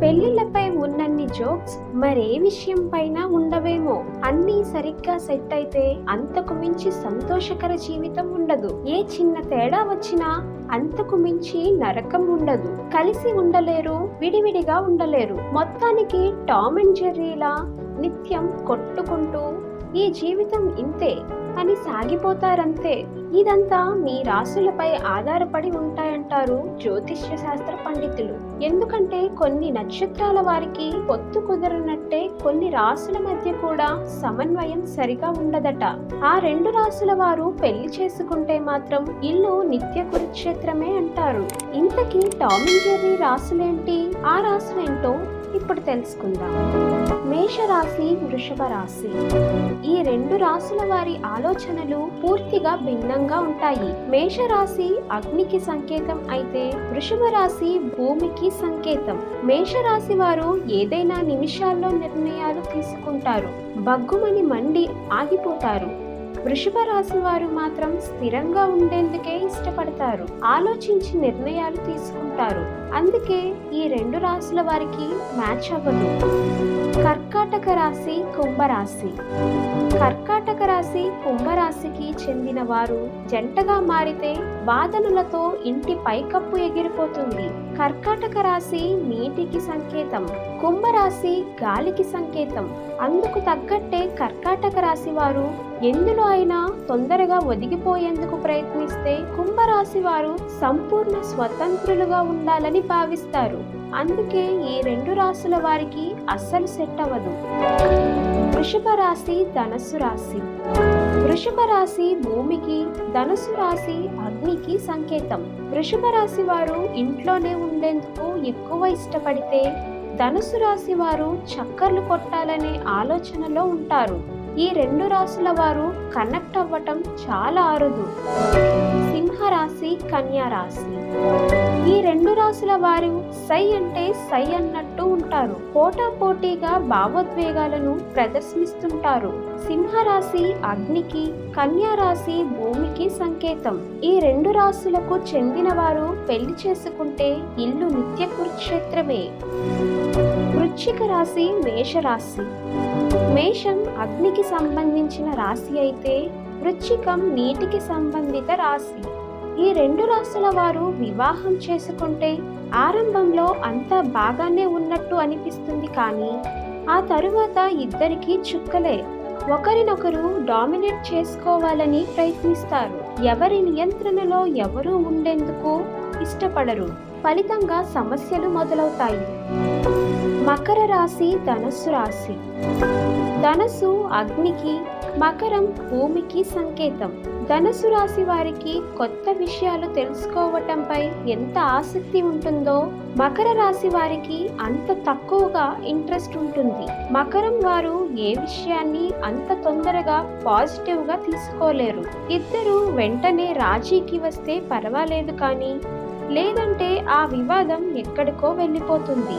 పెళ్ళిళ్ళపై ఉన్నన్ని జోక్స్ మరే విషయం పైన ఉండవేమో. అన్నీ సరిగ్గా సెట్ అయితే అంతకు మించి సంతోషకర జీవితం ఉండదు. ఏ చిన్న తేడా వచ్చినా అంతకు మించి నరకం ఉండదు. కలిసి ఉండలేరు విడివిడిగా ఉండలేరు. మొత్తానికి టామ్ అండ్ జెర్రీలా నిత్యం కొట్టుకుంటూ ఈ జీవితం ఇంతే అని సాగిపోతారంతే. ఇదంతా మీ రాసులపై ఆధారపడి ఉంటాయంటారు జ్యోతిష్య శాస్త్ర పండితులు. ఎందుకంటే కొన్ని నక్షత్రాల వారికి పొత్తు కుదరనట్టే కొన్ని రాసుల మధ్య కూడా సమన్వయం సరిగా ఉండదట. ఆ రెండు రాసుల వారు పెళ్ళి చేసుకుంటే మాత్రం ఇల్లు నిత్య కురుక్షేత్రమే అంటారు. ఇంతకీ టామ్ అండ్ జెర్రీ రాసులేంటి? ఆ రాసులేంటో ఇప్పుడు తెలుసుకుందాం. మేషరాశి వృషభ రాశి. ఈ రెండు రాసుల వారి ఆలోచనలు పూర్తిగా భిన్నంగా ఉంటాయి. మేషరాశి అగ్నికి సంకేతం అయితే వృషభ రాశి భూమికి సంకేతం. మేషరాశి వారు ఏదైనా నిమిషాల్లో నిర్ణయాలు తీసుకుంటారు. బగ్గుమని మండి ఆగిపోతారు. వృషభ రాశి వారు మాత్రం స్థిరంగా ఉండేందుకే చేస్తారు ఆలోచించి నిర్ణయాలు తీసుకుంటారు. అందుకే ఈ రెండు రాశుల వారికి మ్యాచ్ అవ్వదు. కర్కాటక రాశి కుంభరాశి కర్కాటక రాశి కుంభరాశికి చెందిన వారు జంటగా మారితే వాదనలతో ఇంటి పైకప్పు ఎగిరిపోతుంది. కర్కాటక రాశి నీటికి సంకేతం కుంభరాశి గాలికి సంకేతం. అందుకు తగ్గట్టే కర్కాటక రాశి వారు ఎందులో అయినా తొందరగా ఒదిగిపోయేందుకు ప్రయత్నిస్తే కుంభరాశి వారు సంపూర్ణ స్వతంత్రులుగా ఉండాలని భావిస్తారు. అందుకే ఈ రెండు రాశుల వారికి అస్సలు సెట్ అవ్వదు. వృషభ రాశి ధనస్సు రాశి. వృషభ రాశి భూమికి ధనుసు రాశి అగ్నికి సంకేతం. వృషభ రాశి వారు ఇంట్లోనే ఉండేందుకు ఎక్కువ ఇష్టపడితే ధనుసు రాశి వారు చక్కర్లు కొట్టాలనే ఆలోచనలో ఉంటారు. ఈ రెండు రాశుల వారు కనెక్ట్ అవ్వటం చాలా అరుదు. సింహరాశి కన్యా రాశి. రాశుల వారు సై అంటే సై అన్నట్టు ఉంటారు. పోటా పోటీగా భావోద్వేగాలను ప్రదర్శిస్తుంటారు. సింహరాశి అగ్నికి కన్యా రాశి భూమికి సంకేతం. ఈ రెండు రాశులకు చెందిన వారు పెళ్ళి చేసుకుంటే ఇల్లు నిత్య కురుక్షేత్రమే. వృశ్చిక రాశి మేషరాశి. మేషం అగ్నికి సంబంధించిన రాశి అయితే వృశ్చికం నీటికి సంబంధిత రాశి. ఈ రెండు రాశుల వారు వివాహం చేసుకుంటే ఆరంభంలో అంతా బాగానే ఉన్నట్టు అనిపిస్తుంది కానీ ఆ తరువాత ఇద్దరికి చుక్కలే. ఒకరినొకరు డామినేట్ చేసుకోవాలని ప్రయత్నిస్తారు. ఎవరి నియంత్రణలో ఎవరూ ఉండేందుకు ఇష్టపడరు. ఫలితంగా సమస్యలు మొదలవుతాయి. మకర రాశి ధనస్సు రాశి. ధనస్సు అగ్నికి మకరం భూమికి సంకేతం. ధనస్సు రాశి వారికి కొత్త విషయాలు తెలుసుకోవటంపై ఎంత ఆసక్తి ఉంటుందో మకర రాశి వారికి అంత తక్కువగా ఇంట్రెస్ట్ ఉంటుంది. మకరం వారు ఏ విషయాన్ని అంత తొందరగా పాజిటివ్గా తీసుకోలేరు. ఇద్దరు వెంటనే రాజీకి వస్తే పర్వాలేదు కానీ లేదంటే ఆ వివాదం ఎక్కడికో వెళ్ళిపోతుంది.